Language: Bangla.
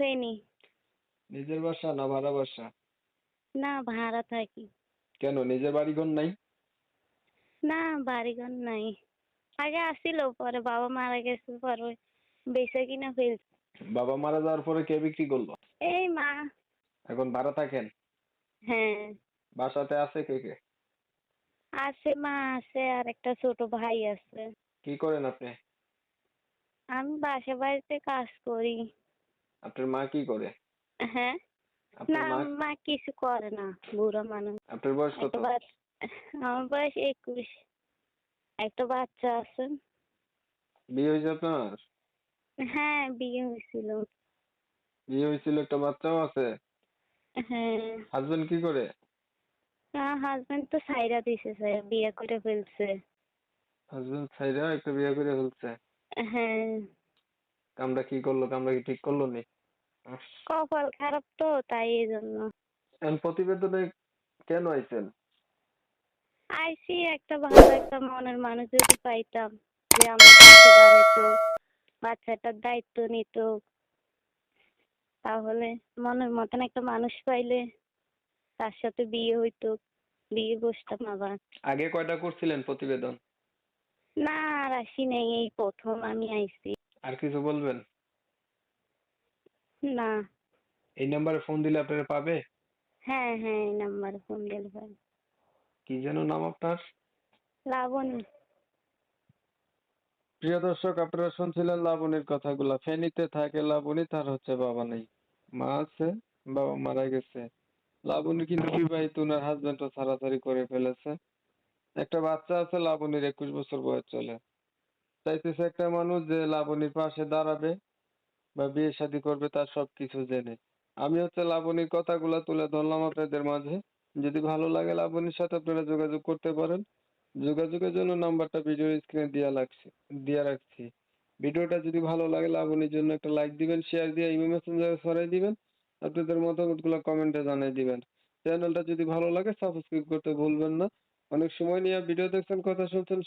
ফেনী নিজের বাসা না ভাড়া বাসা? না ভাড়া থাকি। কেন নিজের বাড়িঘর নাই? না বাড়িঘর নাই। আগে আসছিল পরে বাবা মারা গেছে পরে বেচে কিনা ফেলছে। বাবা মারা যাওয়ার পরে কে বিক্রি করল? এই মা। এখন ভাড়া থাকেন? হ্যাঁ। বাসাতে আছে কে কে? আছে মা আছে আর একটা ছোট ভাই আছে। কি করেন আপনি? আমি বাসা বাড়িতে কাজ করি। আপনার মা কি করে? হ্যাঁ? না আপনার মা কিছু করে না বুড়ো মানুষ। আপনার বয়স কত? আমার বয়স একুশ। একটা বাচ্চা আছে। বিয়ে হয়েছে আপনার? হ্যাঁ বিয়ে হয়েছিল। বিয়ে হয়েছিল একটা বাচ্চাও আছে? হ্যাঁ। হাজবেন্ড কি করে? আমার হাজবেন্ড তো সাইরা দিছে স্যার বিয়ে করে ফেলছে। হাজবেন্ড ছাইরা একটা বিয়ে করে ফেলছে? হ্যাঁ। কামটা কি করল কামটা কি ঠিক করল নি? কপাল খারাপ তো তাই এই জন্য প্রতিবেদনে কেন আইছেন? আইসি একটা ভালো একটা মনের মানুষ যদি পাইতাম যে আমার পাশে দাঁড়াইতো বাচ্চাটার দায়িত্ব নিত তাহলে মনের মতন একটা মানুষ পাইলে তার সাথে বিয়ে হইতো বিয়ে বসতাম আবার। আগে কয়টা করছিলেন প্রতিবেদন? না আর আসি নাই এই প্রথম আমি আইছি। আর কিছু বলবেন? না। এই নাম্বারে ফোন দিলে আপনারা পাবে? হ্যাঁ হ্যাঁ এই নাম্বারে ফোন দিলে পাই কি যেন নাম আপনার? লাবণী। প্রিয় দর্শক আপনারা শুনছিলেন লাবণীর কথাগুলা। ফেনীতে থাকে লাবণী তার হচ্ছে বাবা নেই। মা আছে বাবা মারা গেছে। লাবণী কিন্তু বিবাহিত ওনার হাজবেন্ডও ছাড়াছাড়ি করে ফেলেছে। একটা বাচ্চা আছে লাবণীর একুশ বছর বয়স চলে। চাইতেছে একটা মানুষ যে লাবণীর পাশে দাঁড়াবে বা বিয়ে শাদী করবে তার সবকিছু জেনে। আমি হচ্ছে লাবণীর কথাগুলা তুলে ধরলাম আপনাদের মাঝে। যদি ভালো লাগে লাবণীর সাথে আপনারা যোগাযোগ করতে পারেন। যোগাযোগের জন্য নাম্বারটা ভিডিও স্ক্রিনে দেওয়া লাগছে দেওয়া রাখছি। ভিডিওটা যদি ভালো লাগে লাবণীর জন্য একটা লাইক দিবেন শেয়ার দিয়ে ইমেল মেসেঞ্জারে ছড়াই দিবেন, আপনাদের মতামতগুলো কমেন্টে জানিয়ে দিবেন। চ্যানেলটা যদি ভালো লাগে সাবস্ক্রাইব করতে ভুলবেন না। অনেক সময় নিয়ে ভিডিও দেখছেন, কথা শুনছেন